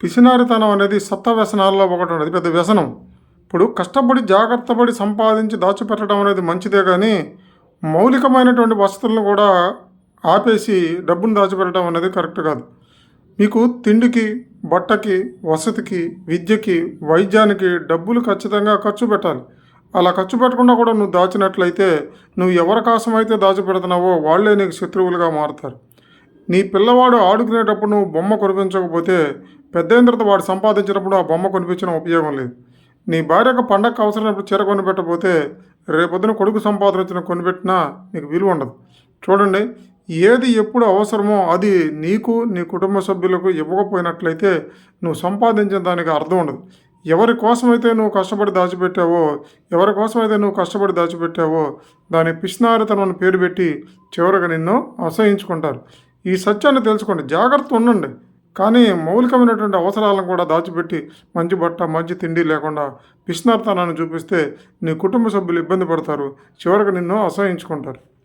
పిసినారితనం అనేది సత్త వ్యసనాల్లో ఒకటి ఉండదు పెద్ద వ్యసనం. ఇప్పుడు కష్టపడి జాగ్రత్తపడి సంపాదించి దాచిపెట్టడం అనేది మంచిదే కానీ మౌలికమైనటువంటి వసతులను కూడా ఆపేసి డబ్బును దాచిపెట్టడం అనేది కరెక్ట్ కాదు. మీకు తిండికి బట్టకి వసతికి విద్యకి వైద్యానికి డబ్బులు ఖచ్చితంగా ఖర్చు పెట్టాలి. అలా ఖర్చు పెట్టకుండా కూడా నువ్వు దాచినట్లయితే నువ్వు ఎవరి కోసమైతే దాచిపెడుతున్నావో వాళ్ళే నీకు శత్రువులుగా మారుతారు. నీ పిల్లవాడు ఆడుకునేటప్పుడు నువ్వు బొమ్మ కొనిపించకపోతే పెద్ద వాడు సంపాదించినప్పుడు ఆ బొమ్మ కొనిపించడం ఉపయోగం లేదు. నీ భార్యకు పండగకు అవసరమైనప్పుడు చీర కొనిపెట్టకపోతే రేపొద్దున కొడుకు సంపాదన వచ్చిన కొనిపెట్టినా నీకు విలువ ఉండదు. చూడండి ఏది ఎప్పుడు అవసరమో అది నీకు నీ కుటుంబ సభ్యులకు ఇవ్వకపోయినట్లయితే నువ్వు సంపాదించిన దానికి అర్థం ఉండదు. ఎవరి కోసమైతే నువ్వు కష్టపడి దాచిపెట్టావో ఎవరి కోసమైతే నువ్వు కష్టపడి దాచిపెట్టావో దాని పిష్నారితనం పేరు పెట్టి చివరిగా నిన్ను అసహించుకుంటారు. ఈ సత్యాన్ని తెలుసుకోండి. జాగ్రత్త ఉండండి. కానీ మౌలికమైనటువంటి అవసరాలను కూడా దాచిపెట్టి మంచి బట్ట మంచి తిండి లేకుండా పిష్నార్తనాన్ని చూపిస్తే నీ కుటుంబ సభ్యులు ఇబ్బంది పడతారు. చివరికి నిన్ను అసహించుకుంటారు.